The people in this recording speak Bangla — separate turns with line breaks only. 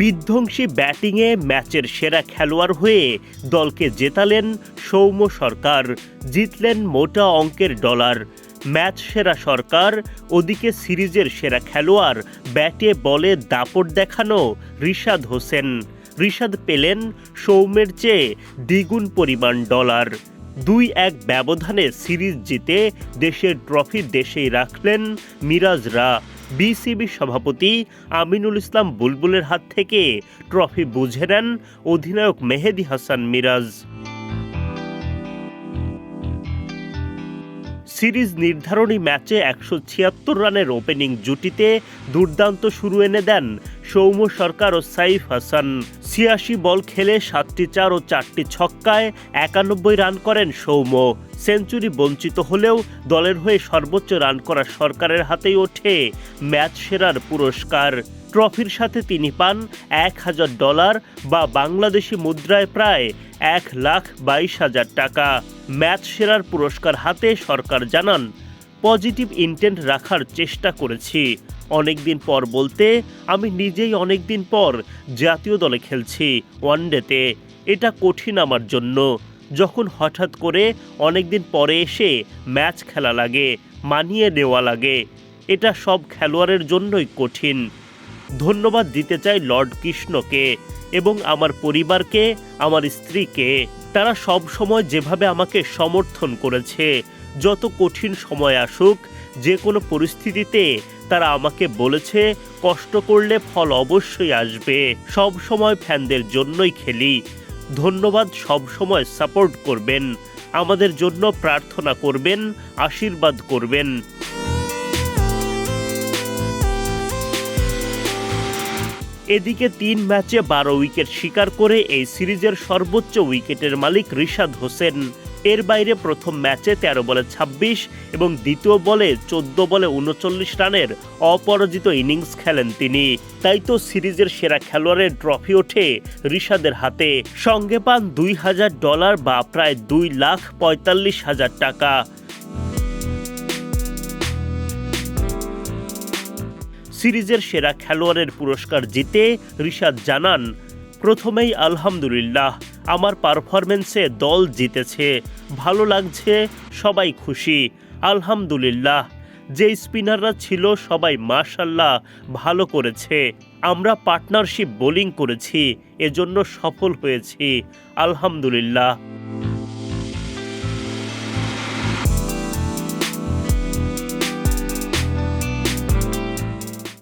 বিধ্বংসী ব্যাটিংয়ে ম্যাচের সেরা খেলোয়াড় হয়ে দলকে জেতালেন সৌম্য সরকার। জিতলেন মোটা অঙ্কের ডলার। ম্যাচ সেরা সরকার, ওদিকে সিরিজের সেরা খেলোয়াড়, ব্যাটে বলে দাপট দেখানো রিশাদ হোসেন। রিশাদ পেলেন সৌম্যের চেয়ে দ্বিগুণ পরিমাণ ডলার। দুই এক ব্যবধানে সিরিজ জিতে দেশের ট্রফি দেশেই রাখলেন মিরাজরা। বিসিবি সভাপতি আমিনুল ইসলাম বুলবুলের হাত থেকে ট্রফি বুঝে নেন অধিনায়ক মেহেদি হাসান মিরাজ। সিরিজ নির্ধারণী ম্যাচে একশো ছিয়াত্তর রানের ওপেনিং জুটিতে দুর্দান্ত শুরু এনে দেন সৌম্য সরকার ও সাইফ হাসান। ছিয়াশি বল খেলে সাতটি চার ও চারটি ছক্কায় একানব্বই রান করেন সৌম্য। সেঞ্চুরি বঞ্চিত হলেও দলের হয়ে সর্বোচ্চ রান করা সরকারের হাতেই ওঠে ম্যাচ সেরার পুরস্কার। ট্রফির সাথে তিনি পান এক হাজার ডলার বা বাংলাদেশি মুদ্রায় প্রায় এক লাখ বাইশ হাজার টাকা। ম্যাচ সেরার পুরস্কার হাতে সরকার জানান পজিটিভ ইন্টেন্ট রাখার চেষ্টা করেছি। অনেকদিন পর বলতে, আমি নিজেই অনেকদিন পর জাতীয় দলে খেলছি ওয়ানডেতে। এটা কঠিন আমার জন্য। যখন হঠাৎ করে অনেকদিন পরে এসে ম্যাচ খেলা লাগে, মানিয়ে নেওয়া লাগে, এটা সব খেলোয়াড়ের জন্যই কঠিন। ধন্যবাদ দিতে চাই লর্ড কৃষ্ণকে এবং আমার পরিবারকে, আমার স্ত্রীকে। তারা সব সময় যেভাবে আমাকে সমর্থন করেছে যত কঠিন সময় আসুক, যে কোনো পরিস্থিতিতে তারা আমাকে বলেছে, কষ্ট করলে ফল অবশ্যই আসবে। সব সময় ফ্যানদের জন্যই খেলি। ধন্যবাদ, সব সময় সাপোর্ট করবেন। আমাদের জন্য প্রার্থনা করবেন, আশীর্বাদ করবেন। এদিকে তিন ম্যাচে বারো উইকেট শিকার করে এই সিরিজের সর্বোচ্চ উইকেটের মালিক রিশাদ হোসেন। এর বাইরে প্রথম ম্যাচে তেরো বলে ২৬ এবং দ্বিতীয় বলে চোদ্দ বলে উনচল্লিশ রানের অপরাজিত ইনিংস খেলেন তিনি। তাই তো সিরিজের সেরা খেলোয়াড়ের ট্রফি ওঠে রিশাদের হাতে। সঙ্গে পান দুই হাজার ডলার বা প্রায় দুই লাখ পঁয়তাল্লিশ হাজার টাকা। সিরিজের সেরা খেলোয়াড়ের পুরস্কার জিতে রিশাদ জানান, প্রথমেই আলহামদুলিল্লাহ। আমার পারফরমেন্সে দল জিতেছে। ভালো লাগছে, সবাই খুশি। আলহামদুলিল্লাহ। যে স্পিনাররা ছিল সবাই মাশাল্লাহ ভালো করেছে। আমরা পার্টনারশিপ বোলিং করেছি, এজন্য সফল হয়েছি। আলহামদুলিল্লাহ।